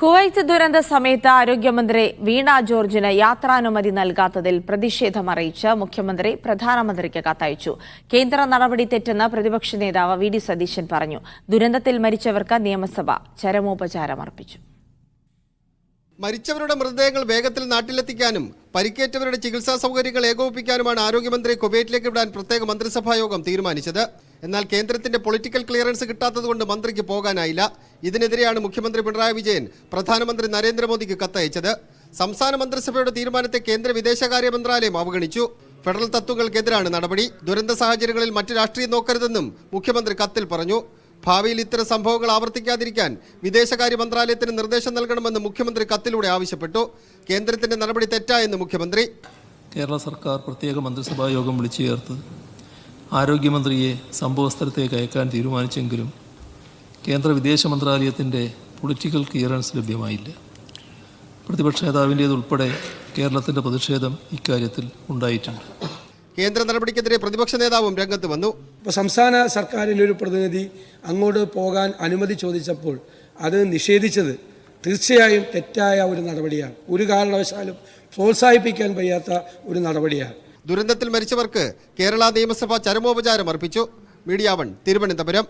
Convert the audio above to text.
Kuwait ദുരന്ത സമയത്ത് ആരോഗ്യമന്ത്രി വീണ ജോർജിന് യാത്രാനുമതി നൽകാത്തതിൽ പ്രതിഷേധമറിയിച്ച് മുഖ്യമന്ത്രി പ്രധാനമന്ത്രിക്ക് കത്തയച്ചു. കേന്ദ്ര നടപടി തെറ്റെന്ന് പ്രതിപക്ഷ നേതാവ് വി ഡി സതീശൻ പറഞ്ഞു. ദുരന്തത്തിൽ മരിച്ചവർക്ക് നിയമസഭ ചരമോപചാരം അർപ്പിച്ചു മരിച്ചവരുടെ മൃതദേഹങ്ങൾ വേഗത്തിൽ നാട്ടിലെത്തിക്കാനും പരിക്കേറ്റവരുടെ ചികിത്സാ സൗകര്യങ്ങൾ ഏകോപിപ്പിക്കാനുമാണ് ആരോഗ്യമന്ത്രി കുവൈറ്റിലേക്ക് വിടാൻ പ്രത്യേക മന്ത്രിസഭാ യോഗം തീരുമാനിച്ചത്. എന്നാൽ കേന്ദ്രത്തിന്റെ പൊളിറ്റിക്കൽ ക്ലിയറൻസ് കിട്ടാത്തതുകൊണ്ട് മന്ത്രിക്ക് പോകാനായില്ല. ഇതിനെതിരെയാണ് മുഖ്യമന്ത്രി പിണറായി വിജയൻ പ്രധാനമന്ത്രി നരേന്ദ്രമോദിക്ക് കത്തയച്ചത്. സംസ്ഥാന മന്ത്രിസഭയുടെ തീരുമാനത്തെ കേന്ദ്ര വിദേശകാര്യ മന്ത്രാലയം അവഗണിച്ചു. ഫെഡറൽ തത്വങ്ങൾക്കെതിരാണ് നടപടി. ദുരന്ത സാഹചര്യങ്ങളിൽ മറ്റു രാഷ്ട്രീയം നോക്കരുതെന്നും മുഖ്യമന്ത്രി കത്തിൽ പറഞ്ഞു. ഭാവിയിൽ ഇത്തരം സംഭവങ്ങൾ ആവർത്തിക്കാതിരിക്കാൻ വിദേശകാര്യ മന്ത്രാലയത്തിന് നിർദ്ദേശം നൽകണമെന്ന് മുഖ്യമന്ത്രി കത്തിലൂടെ ആവശ്യപ്പെട്ടു. കേന്ദ്രത്തിന്റെ നടപടി തെറ്റായെന്ന് മുഖ്യമന്ത്രി. കേരള സർക്കാർ പ്രത്യേക മന്ത്രിസഭാ യോഗം വിളിച്ചു ചേർത്ത് ആരോഗ്യമന്ത്രിയെ സംഭവസ്ഥലത്തേക്ക് അയക്കാൻ തീരുമാനിച്ചെങ്കിലും കേന്ദ്ര വിദേശ മന്ത്രാലയത്തിന്റെ പൊളിറ്റിക്കൽ ക്ലിയറൻസ് ലഭ്യമായില്ല. പ്രതിപക്ഷ നേതാവിന്റേതുൾപ്പെടെ കേരളത്തിന്റെ പ്രതിഷേധം ഇക്കാര്യത്തിൽ ഉണ്ടായിട്ടുണ്ട്. കേന്ദ്ര നടപടിക്കെതിരെ പ്രതിപക്ഷ നേതാവും രംഗത്ത് വന്നു. ഇപ്പോൾ സംസ്ഥാന സർക്കാരിന്റെ ഒരു പ്രതിനിധി അങ്ങോട്ട് പോകാൻ അനുമതി ചോദിച്ചപ്പോൾ അത് നിഷേധിച്ചത് തീർച്ചയായും തെറ്റായ ഒരു നടപടിയാണ്. ഒരു കാരണവശാലും പ്രോത്സാഹിപ്പിക്കാൻ വയ്യാത്ത ഒരു നടപടിയാണ്. ദുരന്തത്തിൽ മരിച്ചവർക്ക് കേരള നിയമസഭ ചരമോപചാരം അർപ്പിച്ചു. Media one Thiruvananthapuram.